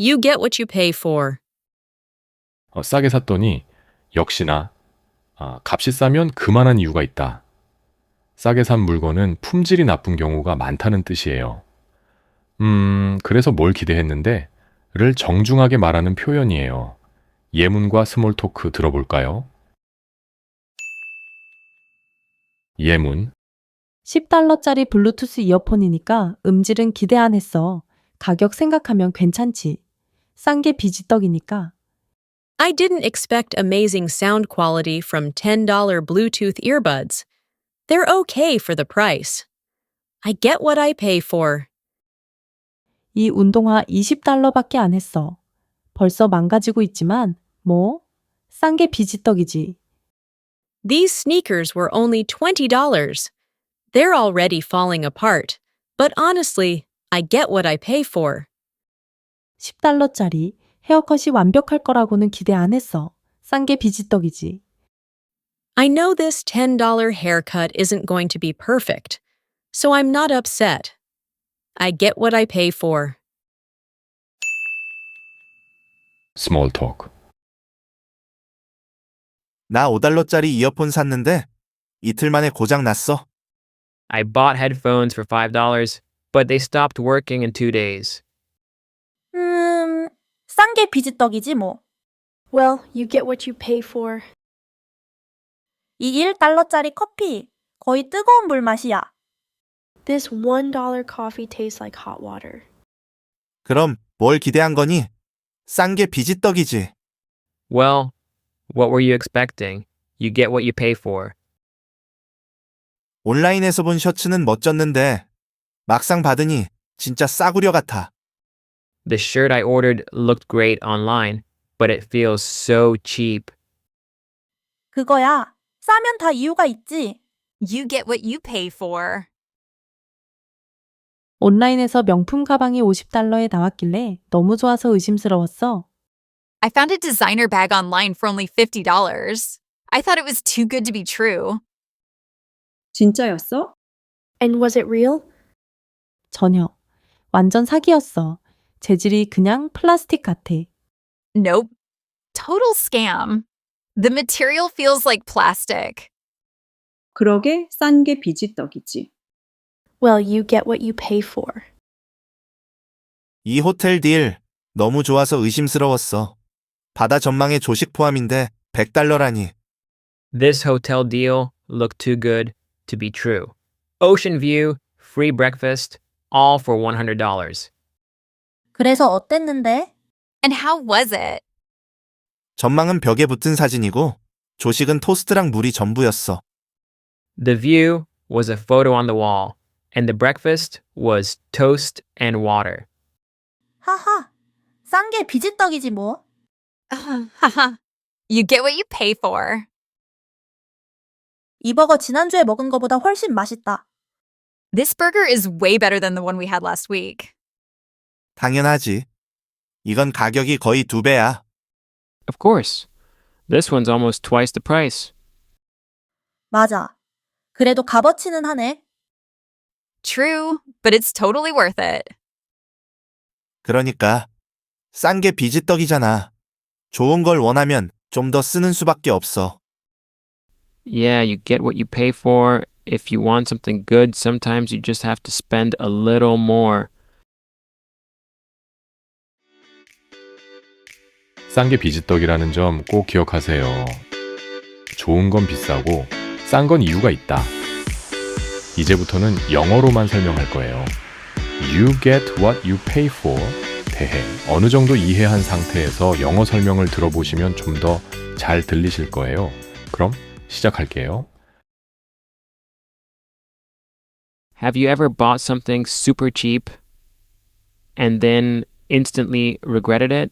You get what you pay for. 어, 싸게 샀더니 역시나 아, 값이 싸면 그만한 이유가 있다. 싸게 산 물건은 품질이 나쁜 경우가 많다는 뜻이에요. 음, 그래서 뭘 기대했는데 를 정중하게 말하는 표현이에요. 예문과 스몰 토크 들어볼까요? 예문. 10달러짜리 블루투스 이어폰이니까 음질은 기대 안 했어. 가격 생각하면 괜찮지. 싼 게 비지떡이니까. I didn't expect amazing sound quality from $10 Bluetooth earbuds. They're okay for the price. I get what I pay for. 이 운동화 20달러밖에 안 했어. 벌써 망가지고 있지만, 뭐? 싼 게 비지떡이지. These sneakers were only $20. They're already falling apart. But honestly, I get what I pay for. 10달러짜리 헤어컷이 완벽할 거라고는 기대 안 했어. 싼 게 비지떡이지. I know this $10 haircut isn't going to be perfect, so I'm not upset. I get what I pay for. 스몰 토크. 나 5달러짜리 이어폰 샀는데 이틀 만에 고장 났어. I bought headphones for $5, but they stopped working in two days. 음, 싼게 비지떡이지 뭐. Well, you get what you pay for. 이 1달러짜리 커피 거의 뜨거운 물 맛이야. This $1 coffee tastes like hot water. 그럼 뭘 기대한 거니? 싼 게 비지떡이지. Well, what were you expecting? You get what you pay for. 온라인에서 본 셔츠는 멋졌는데 막상 받으니 진짜 싸구려 같아. The shirt I ordered looked great online, but it feels so cheap. 그거야. 싸면 다 이유가 있지. You get what you pay for. 온라인에서 명품 가방이 50달러에 나왔길래 너무 좋아서 의심스러웠어. I found a designer bag online for only $50. I thought it was too good to be true. 진짜였어? And was it real? 전혀. 완전 사기였어. 재질이 그냥 플라스틱 같아. Nope. Total scam. The material feels like plastic. 그러게 싼 게 비지떡이지. Well, you get what you pay for. 이 호텔 딜 너무 좋아서 의심스러웠어. 바다 전망에 조식 포함인데 100달러라니. This hotel deal looked too good to be true. Ocean view, free breakfast, all for $100. 그래서 어땠는데? And how was it? 전망은 벽에 붙은 사진이고 조식은 토스트랑 물이 전부였어. The view was a photo on the wall, and the breakfast was toast and water. 하하. 싼 게 비지떡이지 뭐. Haha. you get what you pay for. 이 버거 지난주에 먹은 거보다 훨씬 맛있다. This burger is way better than the one we had last week. 당연하지. 이건 가격이 거의 두 배야. Of course. This one's almost twice the price. 맞아. 그래도 값어치는 하네. True, but it's totally worth it. 그러니까 싼 게 비지떡이잖아. 좋은 걸 원하면 좀 더 쓰는 수밖에 없어. Yeah, you get what you pay for. If you want something good, sometimes you just have to spend a little more. 싼 게 비지떡이라는 점 꼭 기억하세요. 좋은 건 비싸고 싼 건 이유가 있다. 이제부터는 영어로만 설명할 거예요. You get what you pay for 대해 어느 정도 이해한 상태에서 영어 설명을 들어보시면 좀 더 잘 들리실 거예요. 그럼 시작할게요. Have you ever bought something super cheap and then instantly regretted it?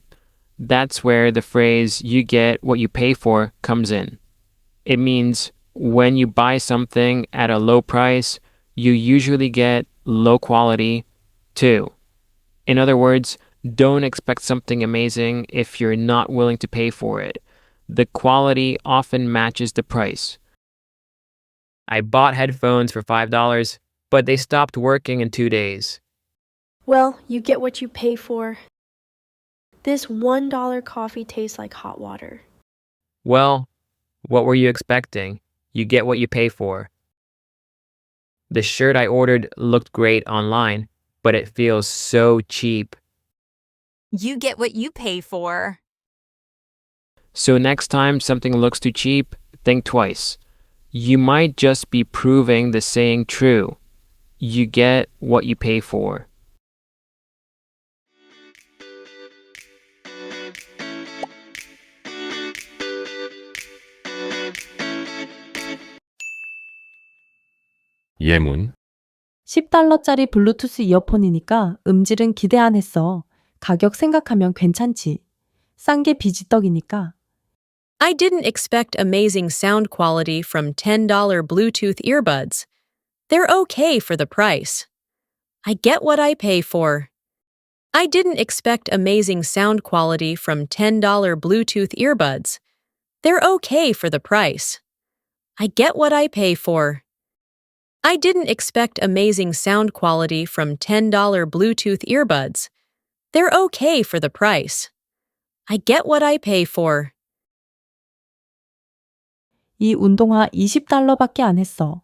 That's where the phrase you get what you pay for comes in. It means when you buy something at a low price, you usually get low quality too. In other words, don't expect something amazing if you're not willing to pay for it. The quality often matches the price. I bought headphones for $5, but they stopped working in two days. Well, you get what you pay for. This $1 coffee tastes like hot water. Well, what were you expecting? You get what you pay for. The shirt I ordered looked great online, but it feels so cheap. You get what you pay for. So next time something looks too cheap, think twice. You might just be proving the saying true. You get what you pay for. 예문. 10달러짜리 블루투스 이어폰이니까 음질은 기대 안 했어. 가격 생각하면 괜찮지. 싼 게 비지떡이니까. I didn't expect amazing sound quality from $10 Bluetooth earbuds. They're okay for the price. I get what I pay for. I didn't expect amazing sound quality from $10 Bluetooth earbuds. They're okay for the price. I get what I pay for. I didn't expect amazing sound quality from $10 Bluetooth earbuds. They're okay for the price. I get what I pay for. 이 운동화 20달러밖에 안 했어.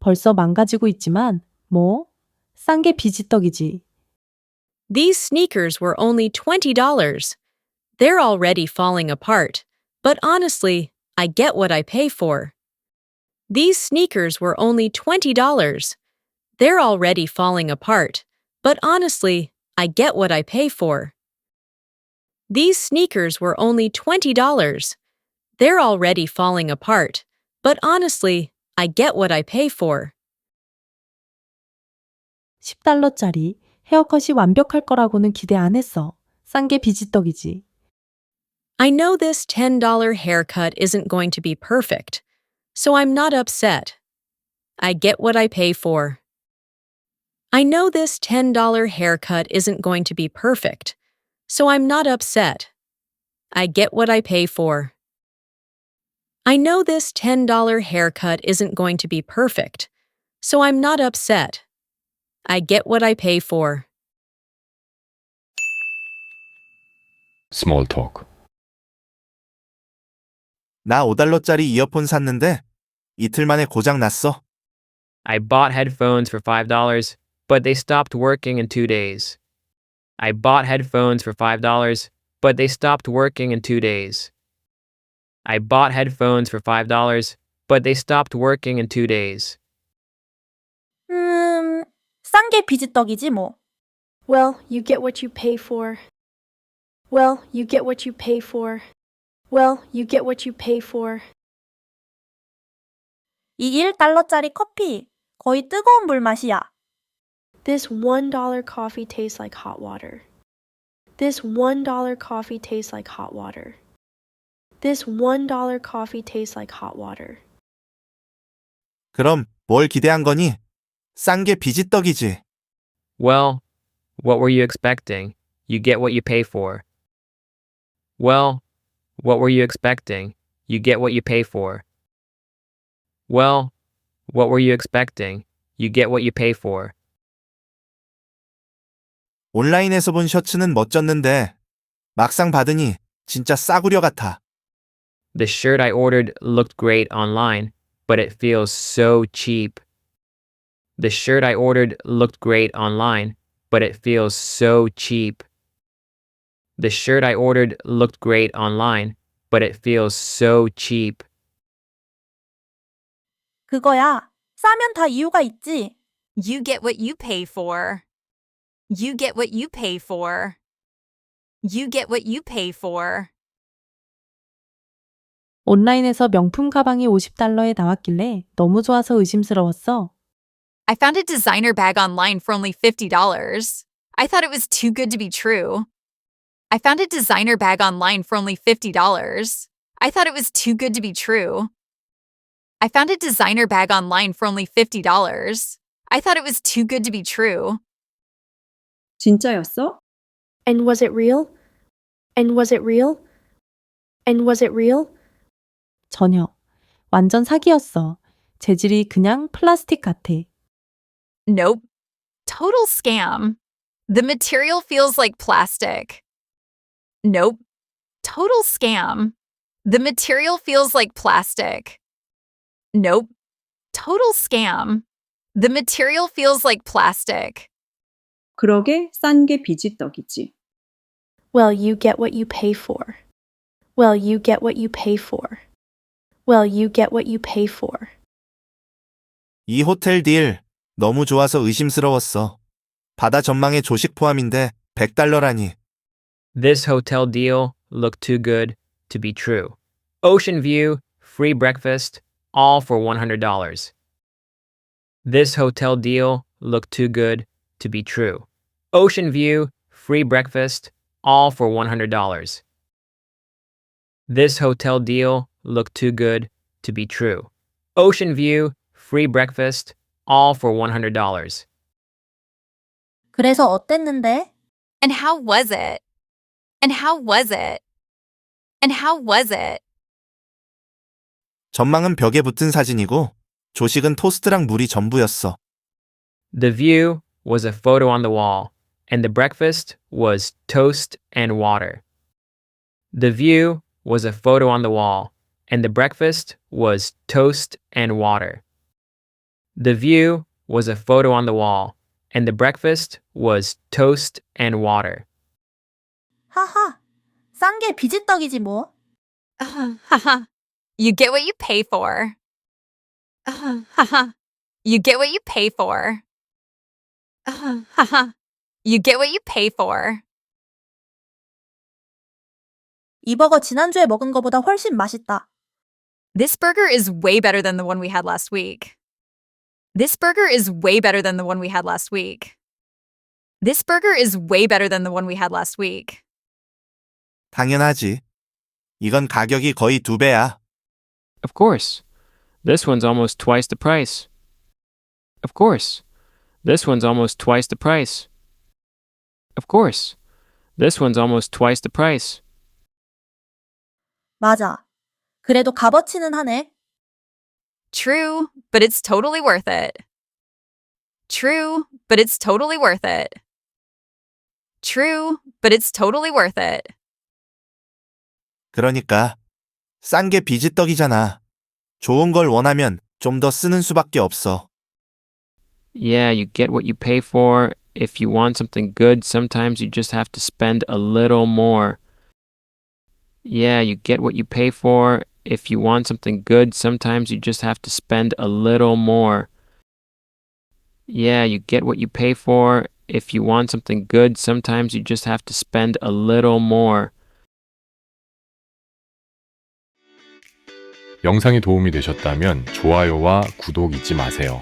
벌써 망가지고 있지만, 뭐? 싼 게 비지떡이지. These sneakers were only $20. They're already falling apart, but honestly, I get what I pay for. These sneakers were only $20. They're already falling apart, but honestly, I get what I pay for. These sneakers were only $20. They're already falling apart, but honestly, I get what I pay for. 10달러짜리 헤어컷이 완벽할 거라고는 기대 안 했어. 싼 게 비지떡이지. I know this $10 haircut isn't going to be perfect, so I'm not upset. I get what I pay for. I know this $10 haircut isn't going to be perfect, so I'm not upset. I get what I pay for. I know this $10 haircut isn't going to be perfect, so I'm not upset. I get what I pay for. small talk. 나 5달러짜리 이어폰 샀는데 이틀 만에 고장 났어. I bought headphones for $5, but they stopped working in two days. I bought headphones for $5, but they stopped working in two days. I bought headphones for $5, but they stopped working in two days. 음, 싼 게 비지떡이지 뭐. Well, you get what you pay for. Well, you get what you pay for. Well, you get what you pay for. 이 1달러짜리 커피 거의 뜨거운 물 맛이야. This $1 coffee tastes like hot water. This $1 coffee tastes like hot water. This $1 coffee tastes like hot water. 그럼 뭘 기대한 거니? 싼 게 비지떡이지. Well, what were you expecting? You get what you pay for. Well, what were you expecting? You get what you pay for. Well, what were you expecting? You get what you pay for. 온라인에서 본 셔츠는 멋졌는데 막상 받으니 진짜 싸구려 같아. The shirt I ordered looked great online, but it feels so cheap. The shirt I ordered looked great online, but it feels so cheap. The shirt I ordered looked great online, but it feels so cheap. 그거야. 싸면 다 이유가 있지. You get what you pay for. You get what you pay for. You get what you pay for. 온라인에서 명품 가방이 50달러에 나왔길래 너무 좋아서 의심스러웠어. I found a designer bag online for only $50. I thought it was too good to be true. I found a designer bag online for only $50. I thought it was too good to be true. I found a designer bag online for only $50. I thought it was too good to be true. 진짜였어? And was it real? And was it real? And was it real? 전혀. 완전 사기였어. 재질이 그냥 플라스틱 같아. Nope. Total scam. The material feels like plastic. Nope. Total scam. The material feels like plastic. Nope. Total scam. The material feels like plastic. 그러게 싼 게 비지떡이지. Well, you get what you pay for. Well, you get what you pay for. Well, you get what you pay for. 이 호텔 딜 너무 좋아서 의심스러웠어. 바다 전망에 조식 포함인데 100달러라니. This hotel deal looked too good to be true. Ocean view, free breakfast, all for $100. This hotel deal looked too good to be true. Ocean view, free breakfast, all for $100. This hotel deal looked too good to be true. Ocean view, free breakfast, all for $100. 그래서 어땠는데? And how was it? And how was it? And how was it? 전망은 벽에 붙은 사진이고 조식은 토스트랑 물이 전부였어. The view was a photo on the wall, and the breakfast was toast and water. The view was a photo on the wall, and the breakfast was toast and water. The view was a photo on the wall, and the breakfast was toast and water. 하하. 싼 게 비지떡이지 뭐. Haha. you get what you pay for. Haha. you get what you pay for. Haha. you get what you pay for. 이 버거 지난주에 먹은 거보다 훨씬 맛있다. This burger is way better than the one we had last week. This burger is way better than the one we had last week. This burger is way better than the one we had last week. 당연하지. 이건 가격이 거의 두 배야. Of course. This one's almost twice the price. Of course. This one's almost twice the price. Of course. This one's almost twice the price. 맞아. 그래도 값어치는 하네. True, but it's totally worth it. True, but it's totally worth it. True, but it's totally worth it. 그러니까 싼 게 비지떡이잖아. 좋은 걸 원하면 좀 더 쓰는 수밖에 없어. Yeah, you get what you pay for. If you want something good, sometimes you just have to spend a little more. Yeah, you get what you pay for. If you want something good, sometimes you just have to spend a little more. Yeah, you get what you pay for. If you want something good, sometimes you just have to spend a little more. 영상이 도움이 되셨다면 좋아요와 구독 잊지 마세요.